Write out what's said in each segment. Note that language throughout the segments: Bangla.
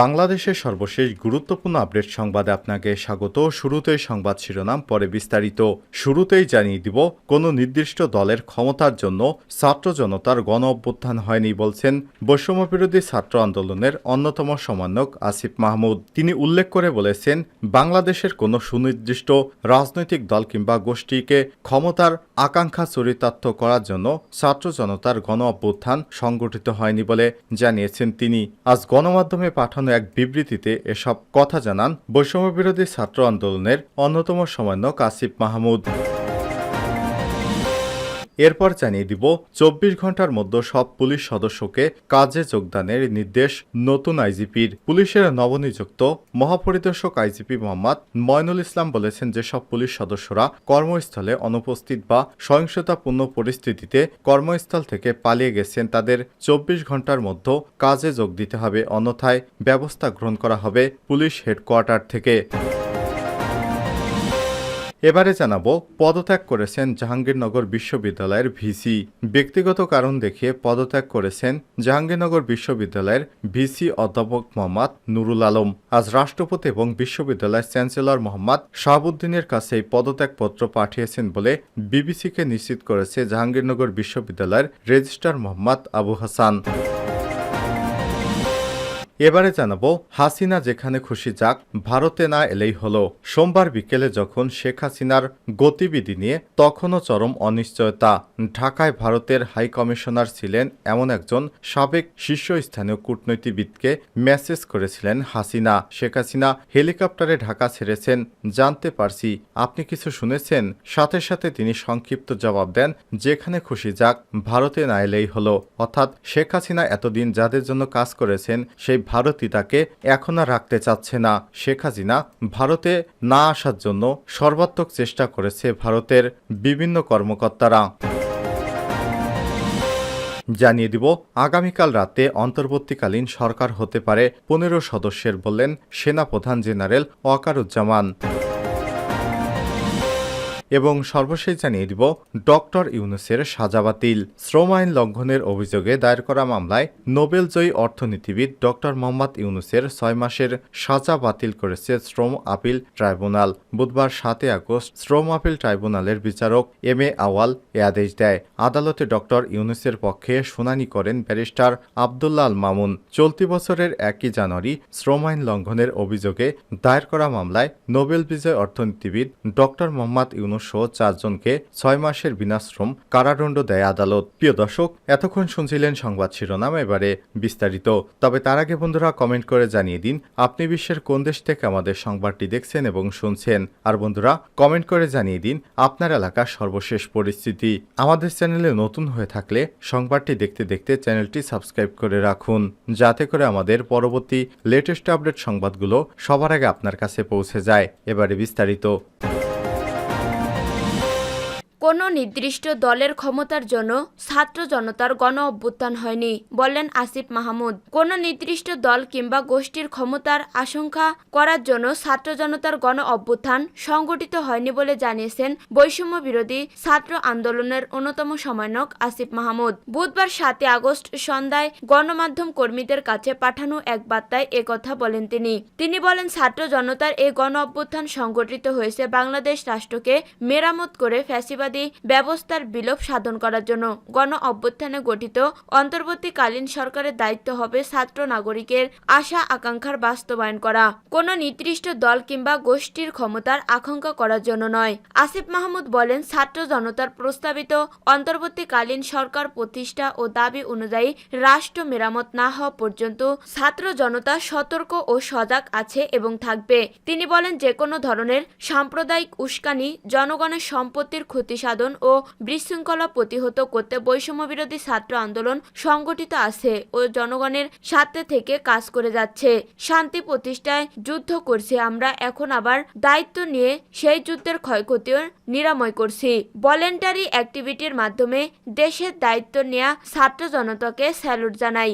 বাংলাদেশের সর্বশেষ গুরুত্বপূর্ণ আপডেট সংবাদে আপনাকে স্বাগত। শুরুতেই সংবাদ শিরোনাম, পরে বিস্তারিত। শুরুতেই জানিয়ে দিব, কোনো নির্দিষ্ট দলের ক্ষমতার জন্য ছাত্র জনতার গণ অভ্যুত্থান হয়নি বলছেন বৈষম্যবিরোধী ছাত্র আন্দোলনের অন্যতম সমন্বয়ক আসিফ মাহমুদ। তিনি উল্লেখ করে বলেছেন, বাংলাদেশের কোনো সুনির্দিষ্ট রাজনৈতিক দল কিংবা গোষ্ঠীকে ক্ষমতার আকাঙ্ক্ষা চরিতার্থ করার জন্য ছাত্র জনতার গণ অভ্যুত্থান সংগঠিত হয়নি বলে জানিয়েছেন তিনি। আজ গণমাধ্যমে পাঠানো এক বিবৃতিতে এসব কথা জানান বৈষম্যবিরোধী ছাত্র আন্দোলনের অন্যতম সমন্বয়ক আসিফ মাহমুদ। এরপর জানিয়ে দিব, চব্বিশ ঘণ্টার মধ্যে সব পুলিশ সদস্যকে কাজে যোগদানের নির্দেশ নতুন আইজিপির। পুলিশের নবনিযুক্ত মহাপরিদর্শক আইজিপি মোহাম্মদ ময়নুল ইসলাম বলেছেন যে সব পুলিশ সদস্যরা কর্মস্থলে অনুপস্থিত বা সহিংসতাপূর্ণ পরিস্থিতিতে কর্মস্থল থেকে পালিয়ে গেছেন, তাদের চব্বিশ ঘণ্টার মধ্যে কাজে যোগ দিতে হবে, অন্যথায় ব্যবস্থা গ্রহণ করা হবে পুলিশ হেডকোয়ার্টার থেকে। এবারে জানাব, পদত্যাগ করেছেন জাহাঙ্গীরনগর বিশ্ববিদ্যালয়ের ভিসি। ব্যক্তিগত কারণ দেখিয়ে পদত্যাগ করেছেন জাহাঙ্গীরনগর বিশ্ববিদ্যালয়ের ভিসি অধ্যাপক মোহাম্মদ নুরুল আলম। আজ রাষ্ট্রপতি এবং বিশ্ববিদ্যালয়ের চ্যান্সেলর মোহাম্মদ শাহাবুদ্দিনের কাছে এই পদত্যাগপত্র পাঠিয়েছেন বলে বিবিসিকে নিশ্চিত করেছে জাহাঙ্গীরনগর বিশ্ববিদ্যালয়ের রেজিস্ট্রার মোহাম্মদ আবু হাসান। এবারে জানাব, হাসিনা যেখানে খুশি যাক, ভারতে না এলেই হলো। সোমবার বিকেলে যখন শেখ হাসিনার গতিবিধি নিয়ে তখনও চরম অনিশ্চয়তা। ঢাকায় ভারতের হাই কমিশনার ছিলেন এমন একজন সাবেক শীর্ষস্থানীয় কূটনীতিবিদকে মেসেজ করেছিলেন হাসিনা। শেখ হাসিনা হেলিকপ্টারে ঢাকা ছেড়েছেন, জানতে পারছি। আপনি কিছু শুনেছেন? সাথে সাথে তিনি সংক্ষিপ্ত জবাব দেন, যেখানে খুশি যাক, ভারতে না এলেই হলো। অর্থাৎ শেখ হাসিনা এতদিন যাদের জন্য কাজ করেছেন, সেই ভারতই তাকে এখন আর রাখতে চাচ্ছে না। শেখ হাসিনা ভারতে না আসার জন্য সর্বাত্মক চেষ্টা করেছে ভারতের বিভিন্ন কর্মকর্তারা। জানিয়ে দিব, আগামীকাল রাতে অন্তর্বর্তীকালীন সরকার হতে পারে পনেরো সদস্যের বললেন সেনাপ্রধান জেনারেল ওয়াকারুজ্জামান। এবং সর্বশেষ জানিয়ে দিব, ডক্টর ইউনুসের সাজা বাতিল। শ্রম আইন লঙ্ঘনের অভিযোগে দায়ের করা মামলায় নোবেলজয়ী অর্থনীতিবিদ ডক্টর মোহাম্মদ ইউনুসের ছয় মাসের সাজা বাতিল করেছে শ্রম আপিল ট্রাইব্যুনাল। বুধবার সাতই আগস্ট শ্রম আপিল ট্রাইব্যুনালের বিচারক এম এ আওয়াল এ আদেশ দেয়। আদালতে ডক্টর ইউনুসের পক্ষে শুনানি করেন ব্যারিস্টার আবদুল্লাহ আল মামুন। চলতি বছরের একই জানুয়ারি শ্রম আইন লঙ্ঘনের অভিযোগে দায়ের করা মামলায় নোবেল বিজয় অর্থনীতিবিদ ডক্টর মোহাম্মদ ইউনুস সহ চারজনকে ছয় মাসের বিনাশ্রম কারাদণ্ড দেয় আদালত। প্রিয় দর্শক, এতক্ষণ শুনছিলেন সংবাদ শিরোনাম, এবারে বিস্তারিত। তবে তার আগে বন্ধুরা কমেন্ট করে জানিয়ে দিন, আপনি বিশ্বের কোন দেশ থেকে আমাদের সংবাদটি দেখছেন এবং শুনছেন? আর বন্ধুরা, কমেন্ট করে জানিয়ে দিন আপনার এলাকার সর্বশেষ পরিস্থিতি। আমাদের চ্যানেলে নতুন হয়ে থাকলে সংবাদটি দেখতে দেখতে চ্যানেলটি সাবস্ক্রাইব করে রাখুন, যাতে করে আমাদের পরবর্তী লেটেস্ট আপডেট সংবাদগুলো সবার আগে আপনার কাছে পৌঁছে যায়। এবারে বিস্তারিত। কোনো নির্দিষ্ট দলের ক্ষমতার জন্য ছাত্র জনতার গণ অভ্যুত্থান হয়নি বললেন আসিফ মাহমুদ। কোনো নির্দিষ্ট দল কিংবা গোষ্ঠীর ক্ষমতার আশঙ্কা করার জন্য ছাত্র জনতার গণ অভ্যুত্থান সংগঠিত হয়নি বলে জানিয়েছেন বৈষম্য বিরোধী ছাত্র আন্দোলনের অন্যতম সমন্বয়ক আসিফ মাহমুদ। বুধবার সাতই আগস্ট সন্ধ্যায় গণমাধ্যম কর্মীদের কাছে পাঠানো এক বার্তায় একথা বলেন তিনি। তিনি বলেন, ছাত্র জনতার এই গণ অভ্যুত্থান সংগঠিত হয়েছে বাংলাদেশ রাষ্ট্রকে মেরামত করে ফ্যাসিবাদী ব্যবস্থার বিলোপ সাধন করার জন্য গণ অভ্যুত্থানে গঠিত অন্তর্বর্তীকালীন সরকারের দায়িত্ব হবে ছাত্র নাগরিকের আশা আকাঙ্ক্ষার বাস্তবায়ন করা। কোনো নির্দিষ্ট দল কিংবা গোষ্ঠীর ক্ষমতার আকাঙ্ক্ষা করার জন্য নয়। আসিফ মাহমুদ বলেন, ছাত্র জনতার প্রস্তাবিত অন্তর্বর্তীকালীন সরকার প্রতিষ্ঠা ও দাবি অনুযায়ী রাষ্ট্র মেরামত না হওয়া পর্যন্ত ছাত্র জনতা সতর্ক ও সজাগ আছে এবং থাকবে। তিনি বলেন যে কোনো ধরনের সাম্প্রদায়িক উস্কানি জনগণের সম্পত্তির ক্ষতি সাধন ও বিশৃঙ্খলা প্রতিহত করতে বৈষম্য বিরোধী ছাত্র আন্দোলন সংগঠিত আছে ও জনগণের স্বার্থে থেকে কাজ করে যাচ্ছে। শান্তি প্রতিষ্ঠায় যুদ্ধ করছে আমরা, এখন আবার দায়িত্ব নিয়ে সেই যুদ্ধের ক্ষয়ক্ষতিও নিরাময় করছি। ভলেন্টারি অ্যাক্টিভিটির মাধ্যমে দেশের দায়িত্ব নেওয়া ছাত্র জনতাকে স্যালুট জানাই।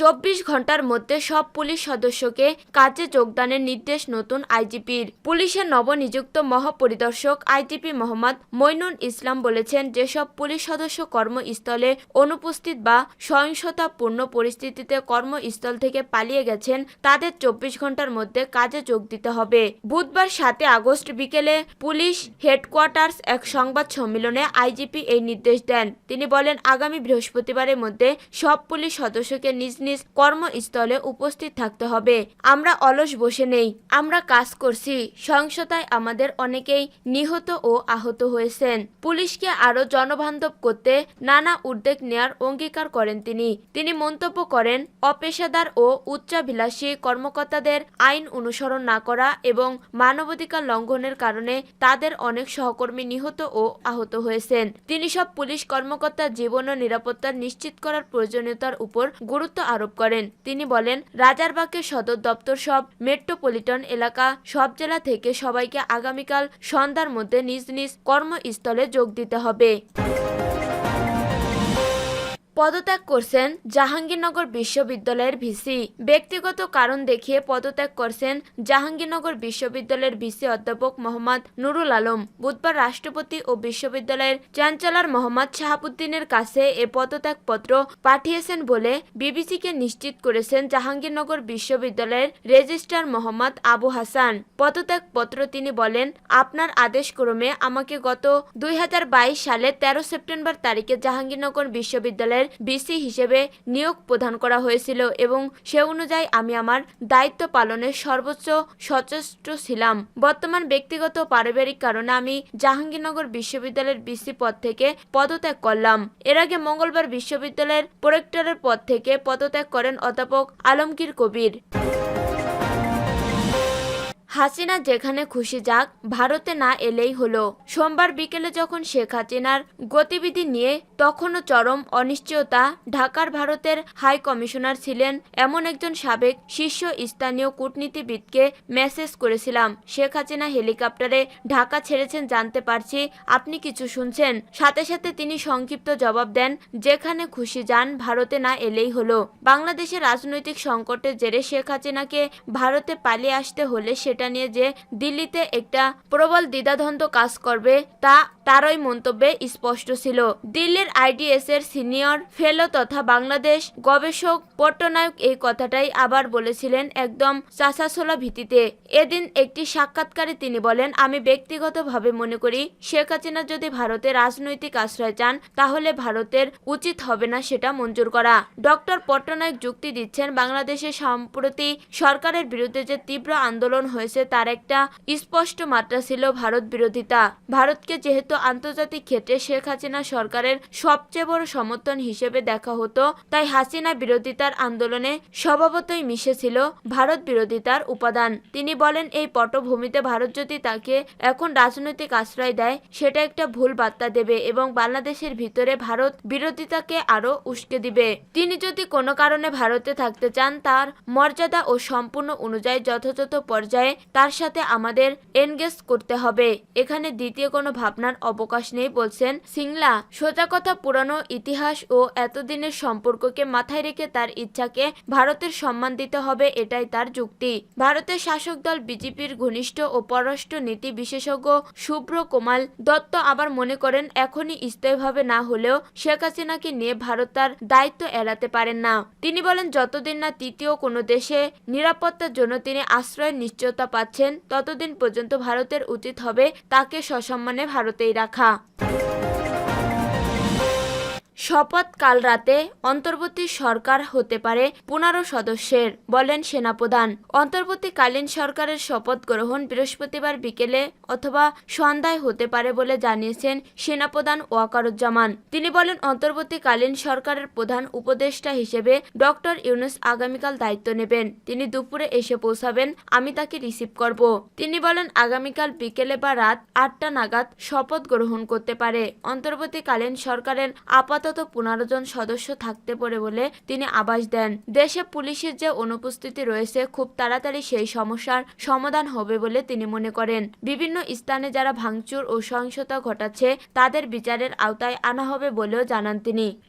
চব্বিশ ঘণ্টার মধ্যে সব পুলিশ সদস্যকে কাজে যোগদানের নির্দেশ নতুন আইজিপির। পুলিশের নবনিযুক্ত মহাপরিদর্শক আইজিপি মোহাম্মদ মইনুল ইসলাম বলেছেন যেসব পুলিশ সদস্য কর্মস্থলে অনুপস্থিত বা সহিংসতাপূর্ণ পরিস্থিতিতে কর্মস্থল থেকে পালিয়ে গেছেন, তাদের চব্বিশ ঘণ্টার মধ্যে কাজে যোগ দিতে হবে। বুধবার সাতে আগস্ট বিকেলে পুলিশ হেডকোয়ার্টার্স এক সংবাদ সম্মেলনে আইজিপি এই নির্দেশ দেন। তিনি বলেন, আগামী বৃহস্পতিবারের মধ্যে সব পুলিশ সদস্যকে নিজ নিজ কর্মস্থলে উপস্থিত থাকতে হবে। আমরা অলস বসে নেই। আমরা কাজ করছি। সহিংসতায় আমাদের অনেকেই নিহত ও আহত হয়েছেন। পুলিশকে আরও জনবান্ধব করতে নানা উদ্যোগ নেয়ার অঙ্গীকার করেন তিনি। তিনি মন্তব্য করেন, অপেশাদার ও উচ্চাভিলাষী কর্মকর্তাদের আইন অনুসরণ না করা এবং মানবাধিকার লঙ্ঘনের কারণে তাদের অনেক সহকর্মী নিহত ও আহত হয়েছেন। তিনি সব পুলিশ কর্মকর্তার জীবন ও নিরাপত্তা নিশ্চিত করার প্রয়োজনীয়তার উপর গুরুত্ব আরোপ করেন। তিনি বলেন রাজারবাগের সদর দপ্তর সব মেট্রোপলিটন এলাকা, সব জেলা থেকে সবাইকে আগামীকাল সন্ধ্যার মধ্যে নিজ নিজ কর্মস্থলে যোগ দিতে হবে। পদত্যাগ করছেন জাহাঙ্গীরনগর বিশ্ববিদ্যালয়ের ভিসি। ব্যক্তিগত কারণ দেখিয়ে পদত্যাগ করছেন জাহাঙ্গীরনগর বিশ্ববিদ্যালয়ের ভিসি অধ্যাপক মোহাম্মদ নুরুল আলম। বুধবার রাষ্ট্রপতি ও বিশ্ববিদ্যালয়ের চ্যান্সেলর মোহাম্মদ শাহাবুদ্দিনের কাছে এ পদত্যাগপত্র পাঠিয়েছেন বলে বিবিসিকে নিশ্চিত করেছেন জাহাঙ্গীরনগর বিশ্ববিদ্যালয়ের রেজিস্ট্রার মোহাম্মদ আবু হাসান। পদত্যাগপত্র তিনি বলেন, আপনার আদেশক্রমে আমাকে গত দুই হাজার বাইশ সালে তেরো সেপ্টেম্বর তারিখে জাহাঙ্গীরনগর বিশ্ববিদ্যালয়ের বিসি হিসেবে নিয়োগ প্রদান করা হয়েছিল এবং সে অনুযায়ী আমি আমার দায়িত্ব পালনের সর্বোচ্চ সচেষ্ট ছিলাম। বর্তমান ব্যক্তিগত পারিবারিক কারণে আমি জাহাঙ্গীরনগর বিশ্ববিদ্যালয়ের বিসি পদ থেকে পদত্যাগ করলাম। এর আগে মঙ্গলবার বিশ্ববিদ্যালয়ের প্রোরেক্টরের পদ থেকে পদত্যাগ করেন অধ্যাপক আলমগীর কবির। হাসিনা যেখানে খুশি যাক, ভারতে না এলেই হলো। সোমবার বিকেলে যখন শেখ হাসিনার গতিবিধি নিয়ে, তখনও চরম অনিশ্চয়তা। ঢাকার ভারতের হাই কমিশনার ছিলেন এমন একজন সাবেক শীর্ষ স্থানীয় কূটনীতিবিদকে মেসেজ করেছিলাম। শেখ হাসিনা হেলিকপ্টারে ঢাকা ছেড়েছেন জানতে পারছি, আপনি কিছু শুনছেন। সাথে সাথে তিনি সংক্ষিপ্ত জবাব দেন, যেখানে খুশি যান, ভারতে না এলেই হলো। বাংলাদেশের রাজনৈতিক সংকটের জেরে শেখ হাসিনাকে ভারতে পালিয়ে আসতে হলে সেটা নিয়ে যে দিল্লিতে একটা প্রবল দ্বিধাদ্বন্দ্ব কাজ করবে তা তারই মন্তব্যে স্পষ্ট ছিল। দিল্লির আইডিএস এর সিনিয়র ফেলো তথা বাংলাদেশ গবেষক পট্টনায়ক এই কথাটাই আবার বলেছিলেন একদম চাষাছোলা ভিত্তিতে এদিন একটি সাক্ষাৎকারে তিনি বলেন, আমি ব্যক্তিগতভাবে মনে করি, শেখ হাসিনা যদি ভারতে রাজনৈতিক আশ্রয় চান, তাহলে ভারতের উচিত হবে না সেটা মঞ্জুর করা। ডক্টর পট্টনায়ক যুক্তি দিচ্ছেন বাংলাদেশের সম্প্রতি সরকারের বিরুদ্ধে যে তীব্র আন্দোলন হয়েছে, তার একটা স্পষ্ট মাত্রা ছিল ভারত বিরোধিতা। ভারতকে যেহেতু আন্তর্জাতিক ক্ষেত্রে শেখ হাসিনা সরকারের সবচেয়ে বড় সমর্থন হিসেবে দেখা হতো। তাই হাসিনা বিরোধিতার আন্দোলনে স্বভাবতই মিশেছিল ভারত বিরোধিতার উপাদান। তিনি বলেন, এই পটভূমিতে ভারত যদি তাকে এখন রাজনৈতিক আশ্রয় দেয়, সেটা একটা ভুল বার্তা দেবে এবং বাংলাদেশের ভিতরে ভারত বিরোধিতাকে আরও উস্কে দিবে। তিনি যদি কোনো কারণে ভারতে থাকতে চান, তার মর্যাদা ও সম্পূর্ণ অনুযায়ী যথাযথ পর্যায়ে তার সাথে আমাদের এনগেজ করতে হবে। এখানে দ্বিতীয় কোনো ভাবনার অবকাশ নেই বলছেন সিংলা। সোজা কথা, পুরানো ইতিহাস ও এতদিনের সম্পর্ককে মাথায় রেখে তার ইচ্ছাকে ভারতের সম্মান দিতে হবে, এটাই তার যুক্তি। ভারতের শাসক দল বিজেপির ঘনিষ্ঠ ও পররাষ্ট্র নীতি বিশেষজ্ঞ শুভ্র কোমাল দত্ত আবার মনে করেন, এখনই স্থায়ীভাবে না হলেও শেখ হাসিনাকে নিয়ে ভারত তার দায়িত্ব এড়াতে পারেন না। তিনি বলেন, যতদিন না তৃতীয় কোনো দেশে নিরাপত্তার জন্য তিনি আশ্রয়ের নিশ্চয়তা পাচ্ছেন, ততদিন পর্যন্ত ভারতের উচিত হবে তাকে সসম্মানে ভারতেই রাখা। শপথ কাল রাতে অন্তর্বর্তী সরকার হতে পারে পনেরো সদস্যের, বলেন সেনাপ্রধান। অন্তর্বর্তীকালীন সরকারের শপথ গ্রহণ বৃহস্পতিবার বিকেলে অথবা সন্ধ্যায় হতে পারে বলে জানিয়েছেন সেনাপ্রধান ওয়াকারুজ্জামান। তিনি বলেন, অন্তর্বর্তীকালীন সরকারের প্রধান উপদেষ্টা হিসেবে ডক্টর ইউনুস আগামীকাল দায়িত্ব নেবেন। তিনি দুপুরে এসে পৌঁছাবেন, আমি তাকে রিসিভ করব। তিনি বলেন, আগামীকাল বিকেলে বা রাত আটটা নাগাদ শপথ গ্রহণ করতে পারে। অন্তর্বর্তীকালীন সরকারের আপাতত পনেরো জন সদস্য থাকতে পারে বলে তিনি আবাস দেন। দেশে পুলিশের যে অনুপস্থিতি রয়েছে, খুব তাড়াতাড়ি সেই সমস্যার সমাধান হবে বলে তিনি মনে করেন। বিভিন্ন স্থানে যারা ভাঙচুর ও সহিংসতা ঘটাচ্ছে, তাদের বিচারের আওতায় আনা হবে বলেও জানান তিনি।